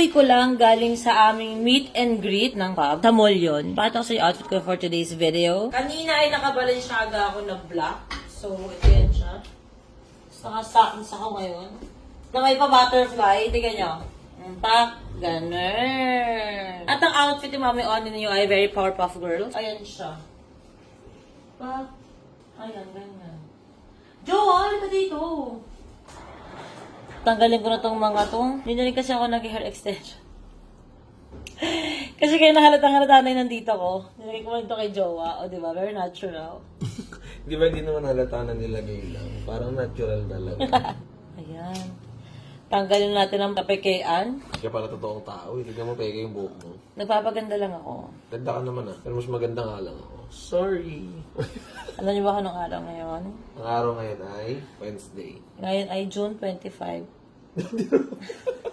Kakauwi ko lang galing sa aming meet and greet ng pub. Sa mall yun. Pakita ko sa yung outfit ko for today's video. Kanina ay nakabalansyada ako na black. So, ito yan siya. Nakastockings ako ngayon. Na may pa-butterfly. Tingnan nyo. Tak. Ganun. At ang outfit ni Mami On ninyo ay very Powerpuff Girls. Ayan siya. Pa. Ayan, ganyan. Joe, ano ka dito? Tanggalin ko na tong mga to. Hindi na rin kasi ako nag-hair extension. kasi kaya nahalatang halata na yung nandito ko. Nilagay ko lang ito kay Jowa. O, di ba? Very natural. Di ba hindi naman halata na nilagay lang? Parang natural talaga. Ayan. Tanggalin natin ang kapekeyaan. Kaya pala totoong tao, hindi ka mo peke yung buhok mo. Nagpapaganda lang ako. Ganda ka naman ah. Pero mas maganda nga lang ako. Sorry. Alam niyo ba anong araw ngayon? Ang araw ngayon ay Wednesday. Ngayon ay June 25.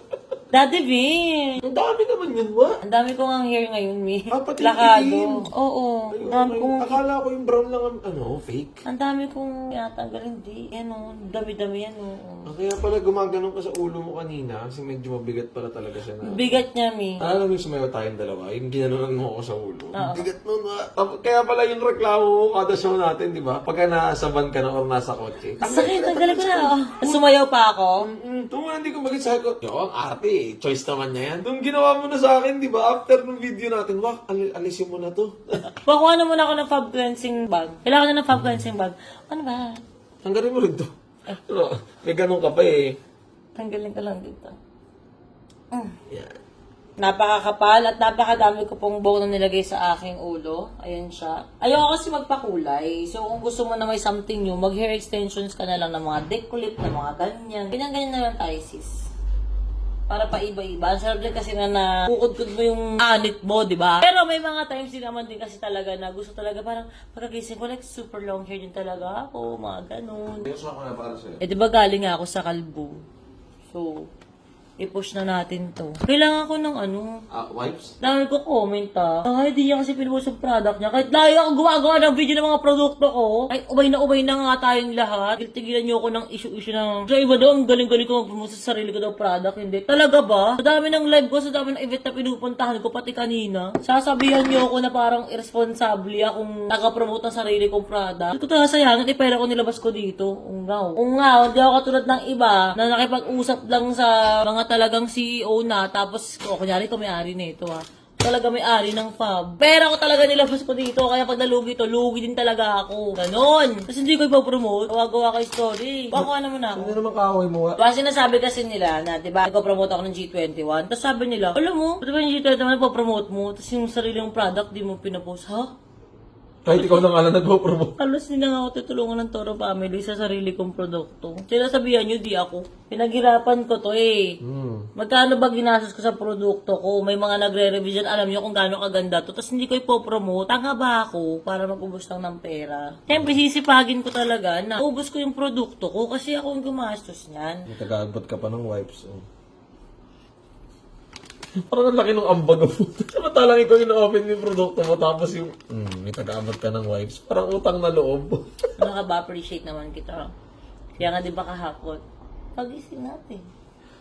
Daddy Vin! Ang dami naman yun, wa? Ang dami kong ang hair ngayon, Mi. Ah, pati Lakado. itim. Oo. Ang dami ayun. kong... Akala ko yung brown lang ang ano, fake. Ang dami kong tinatanggal. Hindi. Yan o. Dami-dami yan o. Ah, Kaya pala gumaganon ka sa ulo mo kanina kasi medyo mabigat pala talaga siya na. Bigat niya, Mi. Alam mo yung sumayaw tayong dalawa, yung ginanon mo ako sa ulo. Ang Bigat nun. ah. Tap- Kaya pala yung reklamo mo kada show natin, di ba? Pagka nasa van ka na or nasa kotse. Sakit. Tanggalin ko na. Oh. Sumayaw pa ako. Mm, Tungo hindi ko ko, yo, ang arte eh. Choice naman niya yan. Nung ginawa mo na sa akin, di ba? After ng video natin, wak, al- alisin mo na to. Pakuha na muna ako ng fab cleansing bag. Kailangan na ng fab cleansing bag. Ano ba? Tanggalin mo rin to. Ano, may ganun ka pa eh. Tanggalin ko lang dito. Mm. Yan. Napakakapal at napakadami ko pong buhok na nilagay sa aking ulo. Ayan siya. Ayoko kasi magpakulay. So, kung gusto mo na may something new, mag-hair extensions ka na lang ng mga declip, ng mga ganyan. Ganyan-ganyan na lang tayo, sis. Para pa iba-iba. Ang sarap din kasi na na kukudkod mo yung anit mo, di ba? Pero may mga times din naman din kasi talaga na gusto talaga parang pagkagising ko like super long hair din talaga ako, mga ganun. Gusto ko na para sa'yo. Eh, di ba galing nga ako sa kalbo? So, i-push na natin to. Kailangan ko ng ano, Ah, wipes? dami ko comment ah. Ay, di niya kasi pinupost yung product niya. Kahit layo ako gumagawa ng video ng mga produkto ko. Ay, ubay na ubay na nga tayong lahat. Tigilan niyo ako ng issue-issue ng... Sa iba daw, ang galing-galing ko mag-promote sa sarili ko daw product. Hindi. Talaga ba? Sa dami ng live ko, sa dami ng event na pinupuntahan ko, pati kanina. Sasabihan niyo ako na parang irresponsible akong taga-promote ng sarili kong product. Ko talaga sayangin, eh, pera ko nilabas ko dito. Ungaw. Ungaw, hindi ako katulad ng iba na nakipag-usap lang sa mga talagang CEO na, tapos, o, kunyari ko may-ari na ito ah talaga may-ari ng fab. Pera ko talaga nilabas ko dito, kaya pag nalugi to, lugi din talaga ako. Ganon. Kasi hindi ko ipopromote. Gawa-gawa kay story. Baka naman ako. Hindi naman kaaway mo? Kasi sinasabi kasi nila na, di ba, nagpo-promote ako ng G21. Tapos sabi nila, alam mo, ba't ba yung G21 nagpo-promote mo? Tapos yung sarili mong product, di mo pinapost. Ha? Kahit ikaw na nga lang nagpo-promote. Halos din na nga ako tutulungan ng Toro Family sa sarili kong produkto. Sila sabihan nyo, di ako. Pinaghirapan ko to eh. Hmm. Magkano ba ginastos ko sa produkto ko? May mga nagre-revision, alam nyo kung gaano kaganda to. Tapos hindi ko ipopromote. Tanga ba ako para mag-ubos lang ng pera? Siyempre, sisipagin ko talaga na ubos ko yung produkto ko kasi ako yung gumastos niyan. May tagaabot ka pa ng wipes, oh. Parang ang laki ng ambag mo. Samantalang ikaw yung na-open yung produkto mo, tapos yung, hmm, may tagaabot ka ng wipes. Parang utang na loob. Ano ka ba? Appreciate naman kita. Kaya nga di ba kahapon? Pag-isip natin.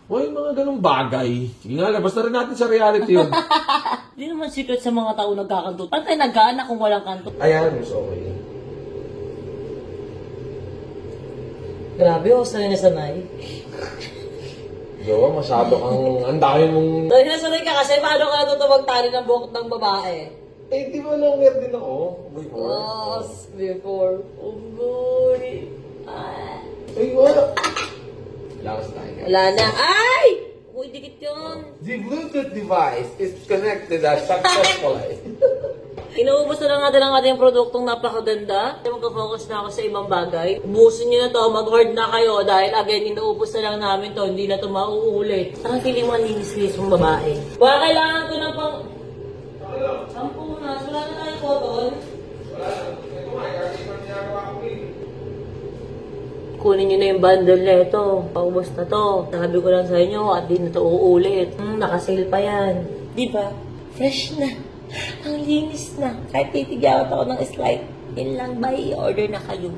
May mga ganong bagay. Sige nga, labas na rin natin sa reality yun. Hindi naman secret sa mga tao nagkakanto. Pantay nagana kung walang kanto. Ayan, mas okay. Grabe, oh, sanay na sanay. Jowa, masyado kang, ang dami mong... Sanay na sanay ka kasi paano ka natuto magtali ng buhok ng babae? Eh, di ba long hair din ako? Before. Oh, before. Unggoy. Ah. Ay, wala. Lakas tayo. Wala na. Ay! Uy, dikit yun. The Bluetooth device is connected successfully. Inuubos na lang natin ang ating produktong napakaganda. Magka-focus na ako sa ibang bagay. Ubusin nyo na to, mag-hoard na kayo dahil again, inuubos na lang namin to, hindi na to mauulit. Saan feeling mo linis-linis mong babae? Baka kailangan ko ng pang... Sampu na, wala na tayo cotton. Kunin nyo na yung bundle na ito. Paubos na to. Sabi ko lang sa inyo, at di na to uulit. Hmm, nakasale pa yan. Di ba? Fresh na. Ang linis na. Kahit titigawat ako ng slide. Yun lang ba, i-order na kayo.